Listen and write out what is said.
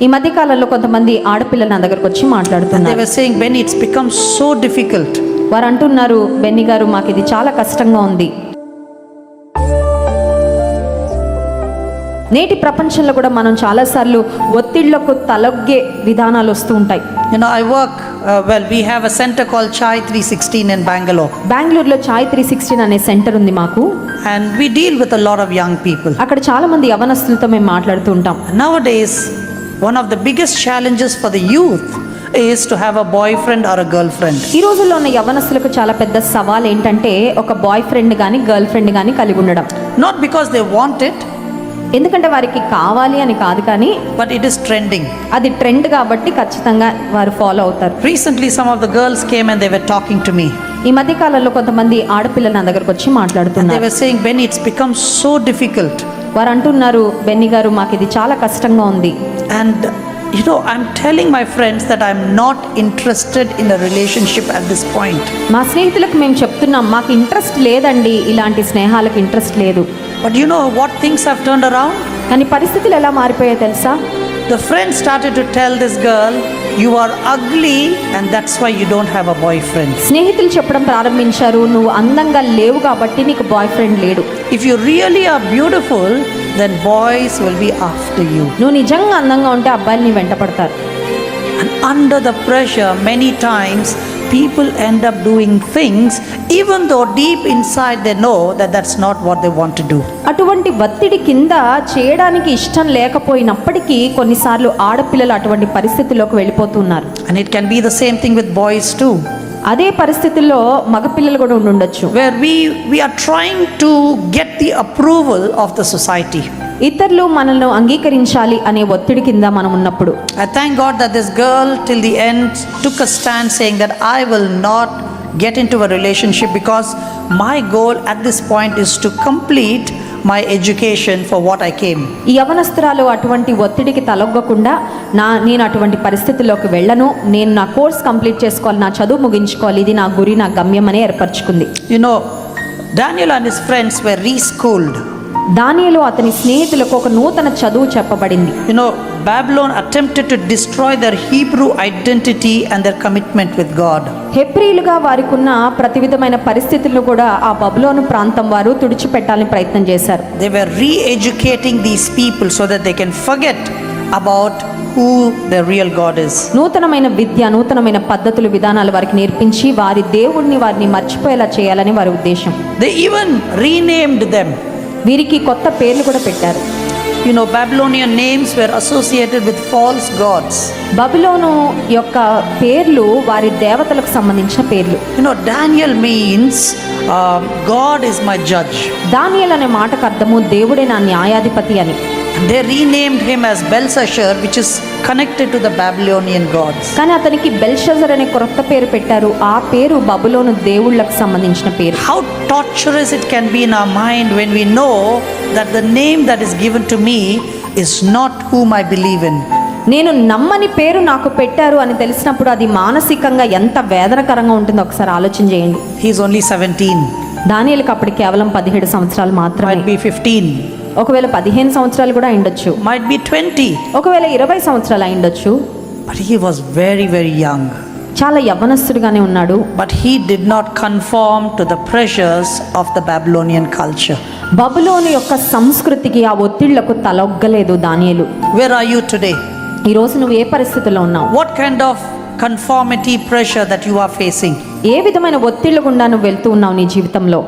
ఈ మధ్య కాలంలో కొంతమంది ఆడపిల్లలు నా దగ్గరకు వచ్చి మాట్లాడుతున్నారు were saying, Benny, it's become so difficult. వారు అంటున్నారు బెన్ని గారు మాకు ఇది చాలా కష్టంగా ఉంది నేటి ప్రపంచంలో కూడా మనం చాలాసార్లు ఒత్తిళ్ళకు తలొగ్గే విధానాలు వస్తూ ఉంటాయి You know, I work, uh, well, we have a center called Chai 316 in Bangalore. బెంగళూరులో చాయ్ త్రీ సిక్స్టీన్ అనే సెంటర్ ఉంది మాకు And we deal with a lot of young people. అక్కడ చాలా మంది యవనస్తులతో మేము మాట్లాడుతూ ఉంటాం one of the biggest challenges for the youth is to have a boyfriend or a girlfriend ఈ రోజుల్లో ఉన్న యవనస్తులకు చాలా పెద్ద సవాల్ ఏంటంటే ఒక బాయ్ ఫ్రెండ్ కానీ గర్ల్ ఫ్రెండ్ కానీ కలిగి ఉండడం. Not because they want it ఎందుకంటే వారికి కావాలి అని కాదు కానీ బట్ ఇట్ ఇస్ ట్రెండింగ్ అది ట్రెండ్ కాబట్టి ఖచ్చితంగా వారు ఫాలో అవుతారు. Recently some of the girls came and they were talking to me ఈ మధ్యకాలంలో కొంతమంది ఆడపిల్లల దగ్గరికి వచ్చి మాట్లాడుతున్నారు. They were saying Ben it's become so difficult వారు అంటున్నారు బెన్నీ గారు మాకు ఇది చాలా కష్టంగా ఉంది. And you know I telling my friends that I not interested in the relationship at this point మా స్నేహితులకు మేము చెప్తున్నాం మాకు ఇంట్రెస్ట్ లేదండి ఇలాంటి స్నేహాలకు ఇంట్రెస్ట్ లేదు. But you know what things have turned around కానీ పరిస్థితులు ఎలా మారిపోయాయో తెలుసా? The friend started to tell this girl, You are ugly, and that's why you don't have a boyfriend. స్నేహితులు చెప్పడం ప్రారంభించారు నువ్వు అందంగా లేవు కాబట్టి నీకు బాయ్ ఫ్రెండ్ లేడు If you really are beautiful, then boys will be after you. నువ్వు నిజంగా అందంగా ఉంటే అబ్బాయిలు నీ వెంట పడతారు And under the pressure, many times people end up doing things even though deep inside they know that that's not what they want to do. అటువంటి ఒత్తిడి కింద చేయడానికి ఇష్టం లేకపోయినప్పటికీ కొన్నిసార్లు ఆడపిల్లలు అటువంటి పరిస్థితుల్లోకి వెళ్ళిపోతున్నారు And it can be the same thing with boys too, అదే పరిస్థితుల్లో మగపిల్లలు కూడా ఉండుండొచ్చు where we, we are trying to get the approval of the society. ఇతరులు మనల్ని అంగీకరించాలి అనే ఒత్తిడి కింద మనం ఉన్నప్పుడు I thank God that this girl till the end took a stand saying that I will not get into a relationship because my goal at this point is to complete my education for what I came. ఈ యవనస్తురాలు అటువంటి ఒత్తిడికి తలొగ్గకుండా నా నేను అటువంటి పరిస్థితుల్లోకి వెళ్ళను నేను నా కోర్స్ కంప్లీట్ చేసుకోవాలి నా చదువు ముగించుకోవాలి ఇది నా గురి నా గమ్యం అని ఏర్పరచుకుంది You know, Daniel and his friends were reschooled. దానిలో అతని స్నేహితులకు ఒక నూతన చదువు చెప్పబడింది. You know Babylon attempted to destroy their Hebrew identity and their commitment with God హెప్రీలుగా వారికున్న ప్రతివిధమైన పరిస్థితుల్లో కూడా ఆ బబులోను ప్రాంతం వారు తుడిచిపెట్టాలని ప్రయత్నం చేశారు. They were reeducating these people so that they can forget about who the real God is నూతనమైన విద్య నూతనమైన పద్ధతులు విధానాలు వారికి నేర్పించి వారి దేవుణ్ణి వారిని మర్చిపోయేలా చేయాలని వారి ఉద్దేశం. దే ఈవెన్ రీనేమ్డ్ దెమ్ వీరికి కొత్త పేర్లు కూడా పెట్టారు. You know Babylonian names were associated with false gods Babylon యొక్క పేర్లు వారి దేవతలకు సంబంధించిన పేర్లు. You know Daniel means God is my judge Daniel అనే మాటకు అర్థము దేవుడే నా న్యాయాధిపతి అని. They renamed him as Belshazzar, which is connected to the Babylonian gods. కానీ అతనికి బెల్షజర్ అనే కొత్త పేరు పెట్టారు ఆ పేరు బబులోను దేవుళ్ళకు సంబంధించిన పేరు How torturous it can be in our mind when we know that the name that is given to me is not whom I believe in. నేను నమ్మని పేరు నాకు పెట్టారు అని తెలిసినప్పుడు అది మానసికంగా ఎంత వేదనకరంగా ఉంటుందో ఒకసారి ఆలోచన చేయండి He's only 17, దానియలకు అప్పుడు కేవలం పదిహేడు సంవత్సరాలు మాత్రమే. Be 15, ఒకవేళ పదిహేను సంవత్సరాలు కూడా అయిండొచ్చు. Might be 20, ఒకవేళ ఇరవై సంవత్సరాలు అయిండొచ్చు. But he was very, very young. చాలా యవ్వనస్తుడిగానే ఉన్నాడు. But he did not conform to the pressures of the Babylonian culture. బబులోను యొక్క సంస్కృతికి ఆ ఒత్తిళ్ళకు తలొగ్గలేదు దానియలు. Where are you today? ఈరోజు నువ్వు ఏ పరిస్థితుల్లో ఉన్నావు? What kind of conformity pressure that you are facing ఏ విధమైన ఒత్తిళ్ళ గుండా నువ్వు వెళ్తూ ఉన్నావు నీ జీవితంలో?